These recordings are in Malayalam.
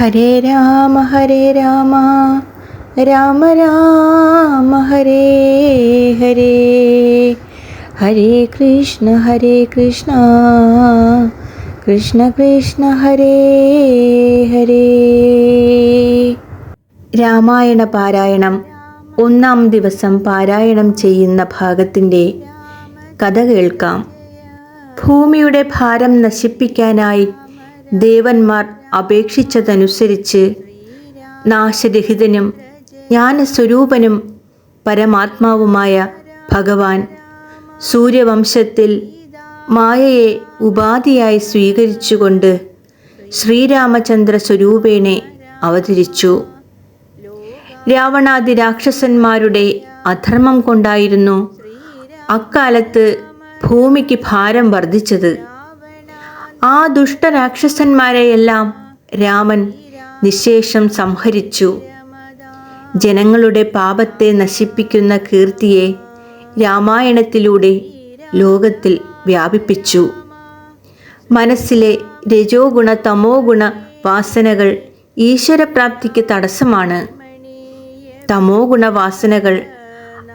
ഹരേ രാമ ഹരേ രാമ. രാമ രാമ ഹരേ ഹരേ. ഹരേ കൃഷ്ണ ഹരേ കൃഷ്ണ. കൃഷ്ണ കൃഷ്ണ ഹരേ ഹരേ. രാമായണ പാരായണം. ഒന്നാം ദിവസം പാരായണം ചെയ്യുന്ന ഭാഗത്തിന്റെ കഥ കേൾക്കാം. ഭൂമിയുടെ ഭാരം നശിപ്പിക്കാനായി ദേവന്മാർ അപേക്ഷിച്ചതനുസരിച്ച് നാശരഹിതനും ജ്ഞാനസ്വരൂപനും പരമാത്മാവുമായ ഭഗവാൻ സൂര്യവംശത്തിൽ മായയെ ഉപാധിയായി സ്വീകരിച്ചുകൊണ്ട് ശ്രീരാമചന്ദ്ര സ്വരൂപേണെ അവതരിച്ചു. രാവണാദി രാക്ഷസന്മാരുടെ അധർമ്മം കൊണ്ടായിരുന്നു അക്കാലത്ത് ഭൂമിക്ക് ഭാരം വർദ്ധിച്ചത്. ആ ദുഷ്ടരാക്ഷസന്മാരെയെല്ലാം രാമൻ നിശേഷം സംഹരിച്ചു. ജനങ്ങളുടെ പാപത്തെ നശിപ്പിക്കുന്ന കീർത്തിയെ രാമായണത്തിലൂടെ ലോകത്തിൽ വ്യാപിപ്പിച്ചു. മനസ്സിലെ രജോ ഗുണ തമോ ഗുണ വാസനകൾ ഈശ്വരപ്രാപ്തിക്ക് തടസ്സമാണ്. തമോ ഗുണ വാസനകൾ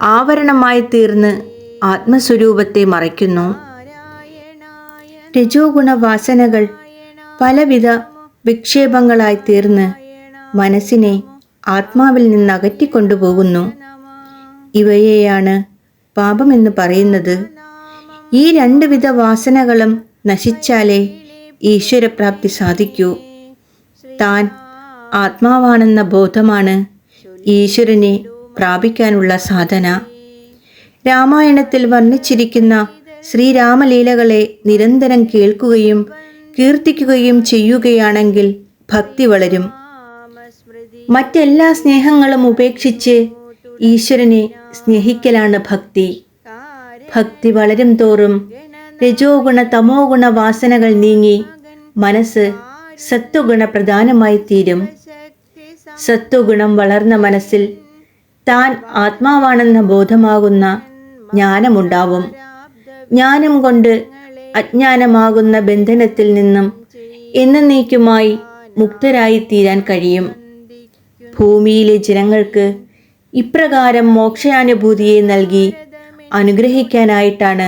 ആവരണമായി തീർന്ന് ആത്മസ്വരൂപത്തെ മറയ്ക്കുന്നു. രജോ ഗുണ വാസനകൾ പലവിധ വിക്ഷേപങ്ങളായി തീർന്ന് മനസ്സിനെ ആത്മാവിൽ നിന്ന് അകറ്റിക്കൊണ്ടുപോകുന്നു ഇവയെയാണ് പാപമെന്ന് പറയുന്നത്. ഈ രണ്ട് വിധ വാസനകളും നശിച്ചാലേ ഈശ്വരപ്രാപ്തി സാധിക്കൂ. താൻ ആത്മാവാണെന്ന ബോധമാണ് ഈശ്വരനെ പ്രാപിക്കാനുള്ള സാധന. രാമായണത്തിൽ വർണിച്ചിരിക്കുന്ന ശ്രീരാമലീലകളെ നിരന്തരം കേൾക്കുകയും കീർത്തിക്കുകയും ചെയ്യുകയാണെങ്കിൽ ഭക്തി വളരും. മറ്റെല്ലാ സ്നേഹങ്ങളും ഉപേക്ഷിച്ച് ഈശ്വരനെ സ്നേഹിക്കലാണ് ഭക്തി. ഭക്തി വളരും തോറും രജോ ഗുണ തമോ ഗുണ വാസനകൾ നീങ്ങി മനസ്സ് സത്വഗുണ പ്രധാനമായി തീരും. സത്വഗുണം വളർന്ന മനസ്സിൽ താൻ ആത്മാവാണെന്ന ബോധമാകുന്ന ജ്ഞാനമുണ്ടാവും. ജ്ഞാനം കൊണ്ട് അജ്ഞാനമാകുന്ന ബന്ധനത്തിൽ നിന്നും എന്നേക്കുമായി മുക്തരായി തീരാൻ കഴിയും. ഭൂമിയിലെ ജനങ്ങൾക്ക് ഇപ്രകാരം മോക്ഷാനുഭൂതിയെ നൽകി അനുഗ്രഹിക്കാനായിട്ടാണ്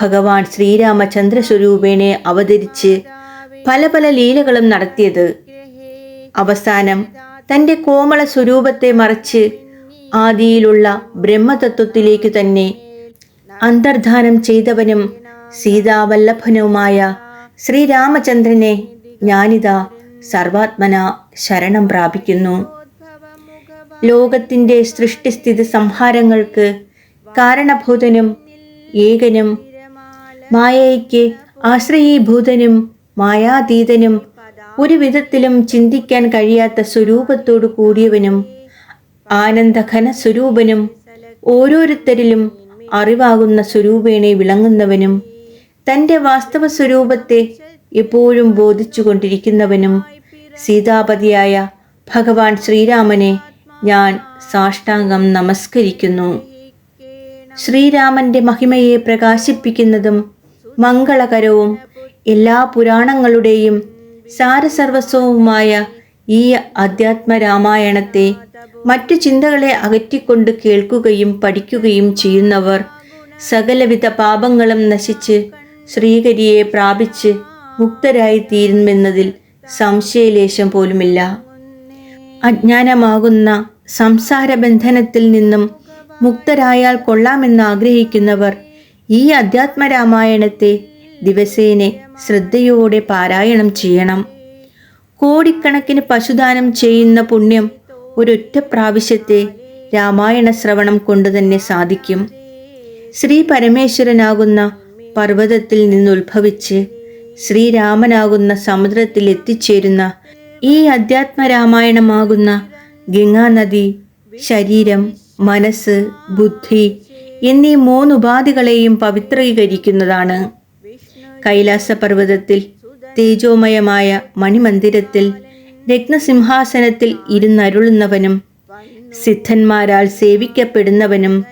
ഭഗവാൻ ശ്രീരാമചന്ദ്ര സ്വരൂപേണെ അവതരിച്ച് പല പല ലീലകളും നടത്തിയത്. അവസാനം തന്റെ കോമള സ്വരൂപത്തെ മറച്ച് ആദിയിലുള്ള ബ്രഹ്മതത്വത്തിലേക്ക് തന്നെ അന്തർധാനം ചെയ്തവനും സീതാവല്ലഭനുമായ ശ്രീരാമചന്ദ്രനെ ഞാനിതാ സർവാത്മന ശരണം പ്രാപിക്കുന്നു. ലോകത്തിന്റെ സൃഷ്ടിസ്ഥിതി സംഹാരങ്ങൾക്ക് കാരണഭൂതനും ഏകനും മായയ്ക്ക് ആശ്രയീഭൂതനും മായാതീതനും ഒരു വിധത്തിലും ചിന്തിക്കാൻ കഴിയാത്ത സ്വരൂപത്തോടു കൂടിയവനും ആനന്ദഘന സ്വരൂപനും ഓരോരുത്തരിലും അറിവാകുന്ന സ്വരൂപേണെ വിളങ്ങുന്നവനും തന്റെ വാസ്തവ സ്വരൂപത്തെ എപ്പോഴും ബോധിച്ചുകൊണ്ടിരിക്കുന്നവനും സീതാപതിയായ ഭഗവാൻ ശ്രീരാമനെ ഞാൻ സാഷ്ടാംഗം നമസ്കരിക്കുന്നു. ശ്രീരാമന്റെ മഹിമയെ പ്രകാശിപ്പിക്കുന്നതും മംഗളകരവും എല്ലാ പുരാണങ്ങളുടെയും സാരസർവസ്വവുമായ ഈ അധ്യാത്മ രാമായണത്തെ മറ്റു ചിന്തകളെ അകറ്റിക്കൊണ്ട് കേൾക്കുകയും പഠിക്കുകയും ചെയ്യുന്നവർ സകലവിധ പാപങ്ങളും നശിച്ച് ശ്രീകരിയെ പ്രാപിച്ച് മുക്തരായി തീരുമെന്നതിൽ സംശയലേശം പോലുമില്ല. അജ്ഞാനമാകുന്ന സംസാരബന്ധനത്തിൽ നിന്നും മുക്തരായാൽ കൊള്ളാമെന്ന് ആഗ്രഹിക്കുന്നവർ ഈ അധ്യാത്മരാമായണത്തെ ദിവസേനെ ശ്രദ്ധയോടെ പാരായണം ചെയ്യണം. കോടിക്കണക്കിന് പശുദാനം ചെയ്യുന്ന പുണ്യം ഒരൊറ്റ പ്രാവശ്യത്തെ രാമായണ ശ്രവണം കൊണ്ടുതന്നെ സാധിക്കും. ശ്രീ പരമേശ്വരനാകുന്ന പർവതത്തിൽ നിന്നുത്ഭവിച്ച് ശ്രീരാമനാകുന്ന സമുദ്രത്തിൽ എത്തിച്ചേരുന്ന ഈ അധ്യാത്മരാമായണമാകുന്ന ഗംഗാനദി ശരീരം മനസ്സ് ബുദ്ധി എന്നീ മൂന്നുപാധികളെയും പവിത്രീകരിക്കുന്നതാണ്. കൈലാസ കൈലാസപർവതത്തിൽ തേജോമയമായ മണിമന്ദിരത്തിൽ രത്നസിംഹാസനത്തിൽ ഇരുന്നരുളുന്നവനും സിദ്ധന്മാരാൽ സേവിക്കപ്പെടുന്നവനും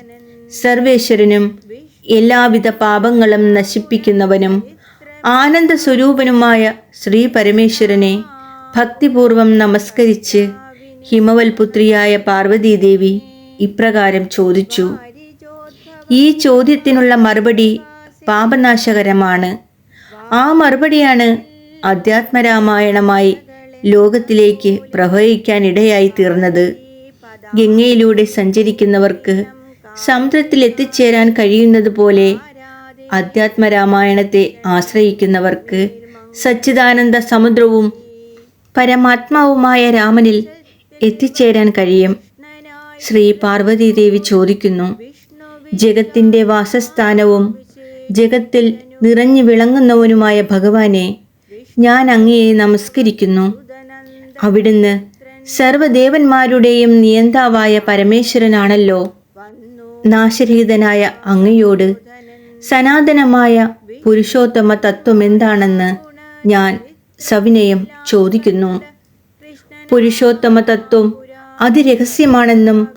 സർവേശ്വരനും എല്ലാവിധ പാപങ്ങളും നശിപ്പിക്കുന്നവനും ആനന്ദ സ്വരൂപനുമായ ശ്രീ പരമേശ്വരനെ ഭക്തിപൂർവം നമസ്കരിച്ച് ഹിമവൽപുത്രിയായ പാർവതീദേവി ഇപ്രകാരം ചോദിച്ചു. ഈ ചോദ്യത്തിനുള്ള മറുപടി പാപനാശകരമാണ്. ആ മറുപടിയാണ് അധ്യാത്മരാമായണമായി ലോകത്തിലേക്ക് പ്രവഹിക്കാനിടയായി തീർന്നത്. ഗംഗയിലൂടെ സഞ്ചരിക്കുന്നവർക്ക് സമുദ്രത്തിൽ എത്തിച്ചേരാൻ കഴിയുന്നത് പോലെ അധ്യാത്മരാമായണത്തെ ആശ്രയിക്കുന്നവർക്ക് സച്ചിദാനന്ദ സമുദ്രവും പരമാത്മാവുമായ രാമനിൽ എത്തിച്ചേരാൻ കഴിയും. ശ്രീ പാർവതീദേവി ചോദിക്കുന്നു ജഗത്തിന്റെ വാസസ്ഥാനവും ജഗത്തിൽ നിറഞ്ഞു വിളങ്ങുന്നവനുമായ ഭഗവാനെ ഞാൻ അങ്ങയെ നമസ്കരിക്കുന്നു. അവിടുന്ന് സർവദേവന്മാരുടെയും നിയന്താവായ പരമേശ്വരനാണല്ലോ. നാശരഹിതനായ അങ്ങയോട് സനാതനമായ പുരുഷോത്തമ തത്വം എന്താണെന്ന് ഞാൻ സവിനയം ചോദിക്കുന്നു. പുരുഷോത്തമ തത്വം അതിരഹസ്യമാണെന്നും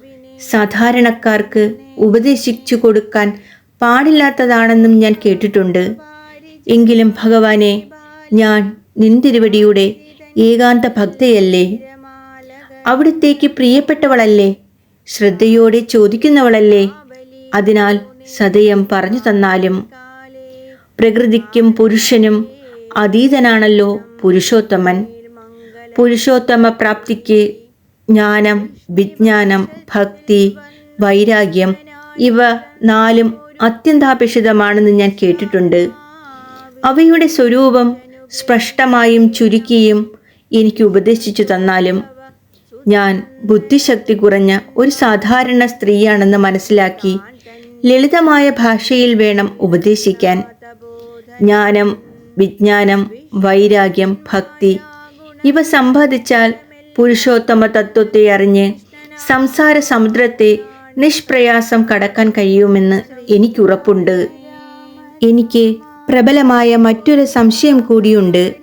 സാധാരണക്കാർക്ക് ഉപദേശിച്ചു കൊടുക്കാൻ പാടില്ലാത്തതാണെന്നും ഞാൻ കേട്ടിട്ടുണ്ട്. എങ്കിലും ഭഗവാനെ ഞാൻ നിന്തിരുവടിയുടെ ഏകാന്ത ഭക്തയല്ലേ അവിടുത്തേക്ക് പ്രിയപ്പെട്ടവളല്ലേ? ശ്രദ്ധയോടെ ചോദിക്കുന്നവളല്ലേ? അതിനാൽ സതയം പറഞ്ഞു തന്നാലും പ്രകൃതിക്കും പുരുഷനും അതീതനാണല്ലോ പുരുഷോത്തമൻ. പുരുഷോത്തമ പ്രാപ്തിക്ക് ജ്ഞാനം വിജ്ഞാനം ഭക്തി വൈരാഗ്യം ഇവ നാലും അത്യന്താപേക്ഷിതമാണെന്ന് ഞാൻ കേട്ടിട്ടുണ്ട്. അവയുടെ സ്വരൂപം സ്പഷ്ടമായും ചുരുക്കിയും എനിക്ക് ഉപദേശിച്ചു തന്നാലും ഞാൻ ബുദ്ധിശക്തി കുറഞ്ഞ ഒരു സാധാരണ സ്ത്രീയാണെന്ന് മനസ്സിലാക്കി ലളിതമായ ഭാഷയിൽ വേണം ഉപദേശിക്കാൻ. ജ്ഞാനം വിജ്ഞാനം വൈരാഗ്യം ഭക്തി ഇവ സമ്പാദിച്ചാൽ പുരുഷോത്തമ തത്വത്തെ അറിഞ്ഞ് സംസാര സമുദ്രത്തെ നിഷ്പ്രയാസം കടക്കാൻ കഴിയുമെന്ന് എനിക്കുറപ്പുണ്ട്. എനിക്ക് പ്രബലമായ മറ്റൊരു സംശയം കൂടിയുണ്ട്.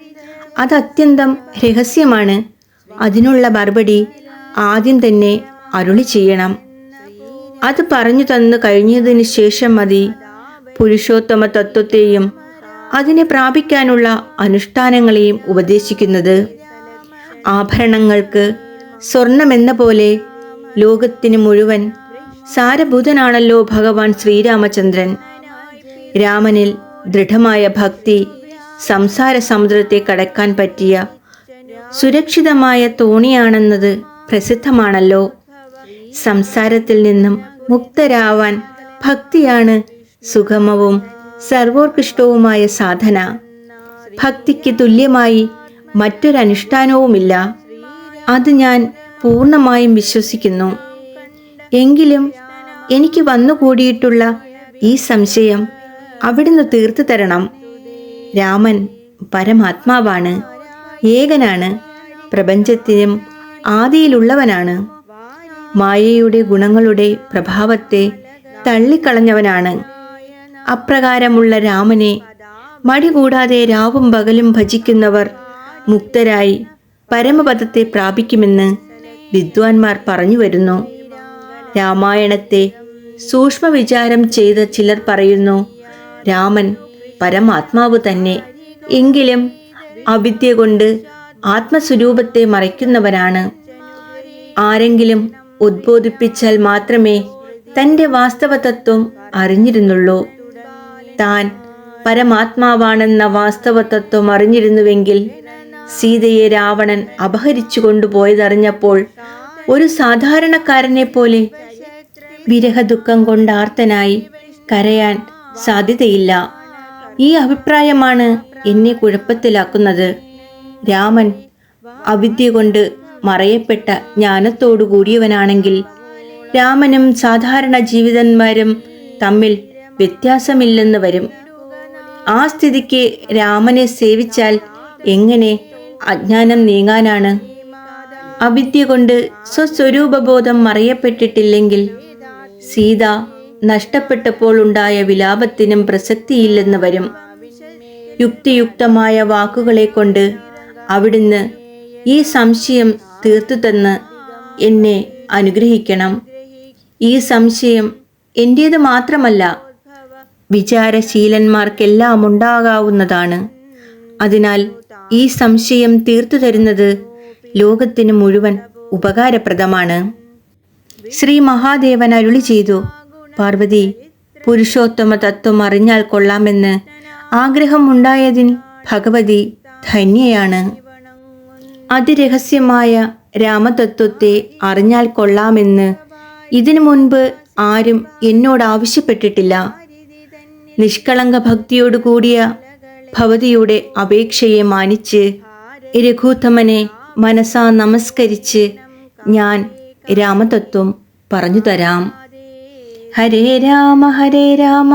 അത് അത്യന്തം രഹസ്യമാണ്. അതിനുള്ള മറുപടി ആദ്യം തന്നെ അരുളി ചെയ്യണം. അത് പറഞ്ഞു തന്നു കഴിഞ്ഞതിന് ശേഷം മതി. പുരുഷോത്തമ തത്വത്തെയും അതിനെ പ്രാപിക്കാനുള്ള അനുഷ്ഠാനങ്ങളെയും ഉപദേശിക്കുന്നത്. ആഭരണങ്ങൾക്ക് സ്വർണമെന്ന പോലെ ലോകത്തിന് മുഴുവൻ സാരഭൂതനാണല്ലോ ഭഗവാൻ ശ്രീരാമചന്ദ്രൻ. രാമനിൽ ദൃഢമായ ഭക്തി സംസാര സമുദ്രത്തെ കടക്കാൻ പറ്റിയ സുരക്ഷിതമായ തോണിയാണെന്നത് പ്രസിദ്ധമാണല്ലോ. സംസാരത്തിൽ നിന്നും മുക്തരാവാൻ ഭക്തിയാണ് സുഗമവും സർവോത്കൃഷ്ടവുമായ സാധന. ഭക്തിക്ക് തുല്യമായി മറ്റൊരനുഷ്ഠാനവുമില്ല. അത് ഞാൻ പൂർണമായും വിശ്വസിക്കുന്നു. എങ്കിലും എനിക്ക് വന്നുകൂടിയിട്ടുള്ള ഈ സംശയം അവിടുന്ന് തീർത്തു തരണം രാമൻ പരമാത്മാവാണ്. ഏകനാണ്. പ്രപഞ്ചത്തിനും ആദിയിലുള്ളവനാണ്. മായയുടെ ഗുണങ്ങളുടെ പ്രഭാവത്തെ തള്ളിക്കളഞ്ഞവനാണ്. അപ്രകാരമുള്ള രാമനെ മടി കൂടാതെ രാവും പകലും ഭജിക്കുന്നവർ മുക്തരായി പരമപദത്തെ പ്രാപിക്കുമെന്ന് വിദ്വാൻമാർ പറഞ്ഞു വരുന്നു. രാമായണത്തെ സൂക്ഷ്മ വിചാരം ചെയ്ത ചിലർ പറയുന്നു രാമൻ പരമാത്മാവ് തന്നെ. എങ്കിലും അവിദ്യ കൊണ്ട് ആത്മസ്വരൂപത്തെ മറയ്ക്കുന്നവരാണ്. ആരെങ്കിലും ഉദ്ബോധിപ്പിച്ചാൽ മാത്രമേ തന്റെ വാസ്തവതത്വം അറിഞ്ഞിരുന്നുള്ളൂ. താൻ പരമാത്മാവാണെന്ന വാസ്തവതത്വം അറിഞ്ഞിരുന്നുവെങ്കിൽ സീതയെ രാവണൻ അപഹരിച്ചു കൊണ്ടുപോയതറിഞ്ഞപ്പോൾ ഒരു സാധാരണക്കാരനെ പോലെ വിരഹദുഃഖം കൊണ്ട് ആർത്തനായി കരയാൻ സാധ്യതയില്ല. ഈ അഭിപ്രായമാണ് എന്നെ കുഴപ്പത്തിലാക്കുന്നത്. രാമൻ അവിദ്യ കൊണ്ട് മറയപ്പെട്ട ജ്ഞാനത്തോടു കൂടിയവനാണെങ്കിൽ രാമനും സാധാരണ ജീവിതന്മാരും തമ്മിൽ വ്യത്യാസമില്ലെന്ന് വരും. ആ സ്ഥിതിക്ക് രാമനെ സേവിച്ചാൽ എങ്ങനെ അജ്ഞാനം നീങ്ങാനാണ്? അവിദ്യ കൊണ്ട് സ്വസ്വരൂപബോധം മറയപ്പെട്ടിട്ടില്ലെങ്കിൽ സീത നഷ്ടപ്പെട്ടപ്പോൾ ഉണ്ടായ വിലാപത്തിനും പ്രസക്തിയില്ലെന്ന് വരും. യുക്തിയുക്തമായ വാക്കുകളെ കൊണ്ട് അവിടുന്ന് ഈ സംശയം തീർത്തു തന്ന് എന്നെ അനുഗ്രഹിക്കണം. ഈ സംശയം എന്റേത് മാത്രമല്ല വിചാരശീലന്മാർക്കെല്ലാം ഉണ്ടാകാവുന്നതാണ്. അതിനാൽ ഈ സംശയം തീർത്തു തരുന്നത് ലോകത്തിന് മുഴുവൻ ഉപകാരപ്രദമാണ്. ശ്രീ മഹാദേവൻ അരുളി ചെയ്തു പാർവതി പുരുഷോത്തമ തത്വം അറിഞ്ഞാൽ കൊള്ളാമെന്ന് ആഗ്രഹമുണ്ടായതിൽ ഭഗവതി ധന്യയാണ്. അതിരഹസ്യമായ രാമതത്വത്തെ അറിഞ്ഞാൽ കൊള്ളാമെന്ന് ഇതിനു മുൻപ് ആരും എന്നോട് ആവശ്യപ്പെട്ടിട്ടില്ല. നിഷ്കളങ്ക ഭക്തിയോടുകൂടിയ ഭവതിയുടെ അപേക്ഷയെ മാനിച്ച് രഘുത്തമനെ മനസാ നമസ്കരിച്ച് ഞാൻ രാമതത്വം പറഞ്ഞു തരാം. ഹരേ രാമ ഹരേ രാമ.